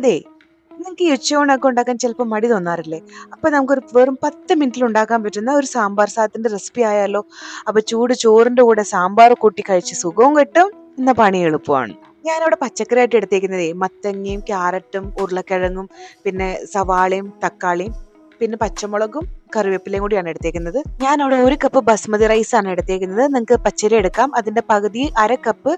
അതെ നിങ്ങൾക്ക് ഈ ഉച്ചയൂണൊക്കെ ഉണ്ടാക്കാൻ ചിലപ്പോൾ മടി തോന്നാറില്ലേ? അപ്പൊ നമുക്കൊരു വെറും പത്ത് മിനിറ്റിൽ ഉണ്ടാക്കാൻ പറ്റുന്ന ഒരു സാമ്പാർ സാധത്തിന്റെ റെസിപ്പി ആയാലോ? അപ്പൊ ചൂട് ചോറിന്റെ കൂടെ സാമ്പാർ കൂട്ടി കഴിച്ച് സുഖവും കിട്ടും എന്ന പണി എളുപ്പമാണ്. ഞാനിവിടെ പച്ചക്കറിയായിട്ട് എടുത്തേക്കുന്നതേ മത്തങ്ങയും ക്യാരറ്റും ഉരുളക്കിഴങ്ങും പിന്നെ സവാളയും തക്കാളിയും പിന്നെ പച്ചമുളകും കറിവേപ്പിലയും കൂടിയാണ് എടുത്തേക്കുന്നത്. ഞാൻ അവിടെ ഒരു കപ്പ് ബസ്മതി റൈസ് ആണ് എടുത്തേക്കുന്നത്. നിങ്ങൾക്ക് പച്ചരി എടുക്കാം. അതിന്റെ പകുതി അര കപ്പ്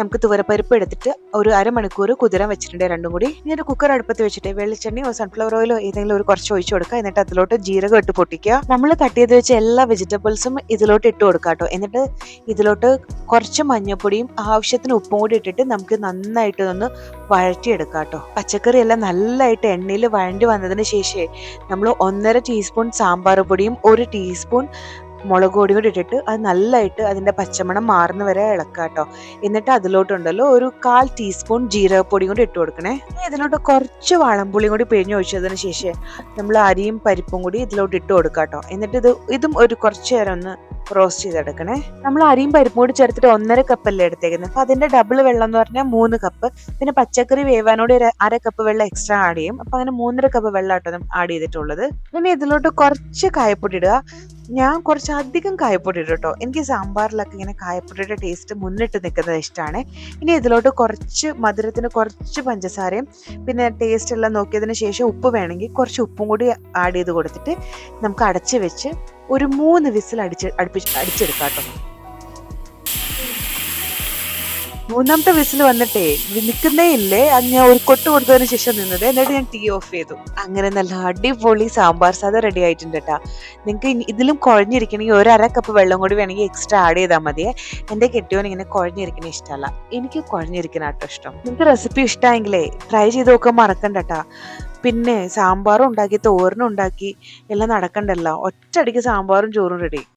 നമുക്ക് തുവരപ്പരിപ്പ് എടുത്തിട്ട് ഒരു അരമണിക്കൂർ കുതിരാൻ വെച്ചിട്ടുണ്ട് രണ്ടും കൂടി. ഇനി ഒരു കുക്കർ അടുപ്പത്ത് വെച്ചിട്ട് വെളിച്ചെണ്ണയോ സൺഫ്ലവർ ഓയിലോ ഏതെങ്കിലും ഒരു കുറച്ച് ഒഴിച്ചു കൊടുക്കുക. എന്നിട്ട് അതിലോട്ട് ജീരകം ഇട്ട് പൊട്ടിക്കുക. നമ്മൾ കട്ട് ചെയ്ത് വെച്ച എല്ലാ വെജിറ്റബിൾസും ഇതിലോട്ട് ഇട്ട് കൊടുക്കുക കേട്ടോ. എന്നിട്ട് ഇതിലോട്ട് കുറച്ച് മഞ്ഞൾപ്പൊടിയും ആവശ്യത്തിന് ഉപ്പും കൂടി ഇട്ടിട്ട് നമുക്ക് നന്നായിട്ട് ഒന്ന് വഴറ്റിയെടുക്കാം കേട്ടോ. പച്ചക്കറി എല്ലാം നല്ലതായിട്ട് എണ്ണയിൽ വഴണ്ടി വന്നതിന് ശേഷമേ നമ്മൾ ഒന്നര ടീസ്പൂൺ സാമ്പാർ പൊടിയും ഒരു ടീസ്പൂൺ മുളക് പൊടി കൂടി ഇട്ടിട്ട് അത് നല്ലതായിട്ട് അതിന്റെ പച്ചമണം മാറുന്ന വരെ ഇളക്കുക കേട്ടോ. എന്നിട്ട് അതിലോട്ടുണ്ടല്ലോ ഒരു കാൽ ടീസ്പൂൺ ജീരകപ്പൊടിയും കൂടി ഇട്ട് കൊടുക്കണേ. ഇതിലോട്ട് കുറച്ച് വാളംപുളിയും കൂടി പിഴിഞ്ഞ് ഒഴിച്ചതിന് ശേഷം നമ്മൾ അരിയും പരിപ്പും കൂടി ഇതിലോട്ട് ഇട്ട് കൊടുക്കുക കേട്ടോ. എന്നിട്ട് ഇത് ഇതും ഒരു കുറച്ച് നേരം ഒന്ന് റോസ്റ്റ് ചെയ്തെടുക്കണേ. നമ്മൾ അരിയും പരിപ്പും കൂടി ചേർത്തിട്ട് ഒന്നര കപ്പല്ലേ എടുത്തേക്കുന്നത്. അപ്പം അതിന്റെ ഡബിൾ വെള്ളം എന്ന് പറഞ്ഞാൽ മൂന്ന് കപ്പ്. പിന്നെ പച്ചക്കറി വേവാനോട് ഒരു അര കപ്പ് വെള്ളം എക്സ്ട്രാ ആഡ് ചെയ്യും. അപ്പം അങ്ങനെ മൂന്നര കപ്പ് വെള്ളം ആട്ടോ ആഡ് ചെയ്തിട്ടുള്ളത്. പിന്നെ ഇതിലോട്ട് കുറച്ച് കായപ്പൊടി ഇടുക. ഞാൻ കുറച്ച് അധികം കായപ്പൊടി ഇടും കേട്ടോ എനിക്ക് സാമ്പാറിലൊക്കെ ഇങ്ങനെ കായപ്പൊടിയുടെ ടേസ്റ്റ് മുന്നിട്ട് നിൽക്കുന്നത് ഇഷ്ടമാണ് ഇനി ഇതിലോട്ട് കുറച്ച് മധുരത്തിന് കുറച്ച് പഞ്ചസാരയും പിന്നെ ടേസ്റ്റ് എല്ലാം നോക്കിയതിന് ശേഷം ഉപ്പ് വേണമെങ്കിൽ കുറച്ച് ഉപ്പും കൂടി ആഡ് ചെയ്ത് കൊടുത്തിട്ട് നമുക്ക് അടച്ച് വെച്ച് ഒരു മൂന്ന് വിസിൽ അടിച്ച് അടുപ്പിച്ച് അടിച്ചെടുക്കാം കേട്ടോ മൂന്നാമത്തെ വിസിൽ വന്നിട്ടേ നിൽക്കുന്നേ ഇല്ലേ? അത് ഞാൻ ഒരു കൊട്ട് കൊടുത്തതിന് ശേഷം നിന്നത്. എന്നിട്ട് ഞാൻ ടീ ഓഫ് ചെയ്തു. അങ്ങനെ നല്ല അടിപൊളി സാമ്പാർ സാധനം റെഡി ആയിട്ടുണ്ട് കേട്ടാ നിങ്ങൾക്ക് ഇതിലും കുഴഞ്ഞിരിക്കണെങ്കിൽ ഒരു അര കപ്പ് വെള്ളം കൂടി വേണമെങ്കിൽ എക്സ്ട്രാ ആഡ് ചെയ്താൽ മതിയെ. എന്റെ കെട്ടിയോൻ ഇങ്ങനെ കുഴഞ്ഞിരിക്കണ ഇഷ്ടമല്ല. എനിക്ക് കുഴഞ്ഞിരിക്കണ കേട്ടോ ഇഷ്ടം. നിങ്ങൾക്ക് റെസിപ്പി ഇഷ്ടമായെങ്കിലേ ട്രൈ ചെയ്ത് നോക്കാൻ മറക്കണ്ട കേട്ടാ പിന്നെ സാമ്പാറും ഉണ്ടാക്കി തോരനും ഉണ്ടാക്കി എല്ലാം നടക്കണ്ടല്ലോ. ഒറ്റയടിക്ക് സാമ്പാറും ചോറും റെഡി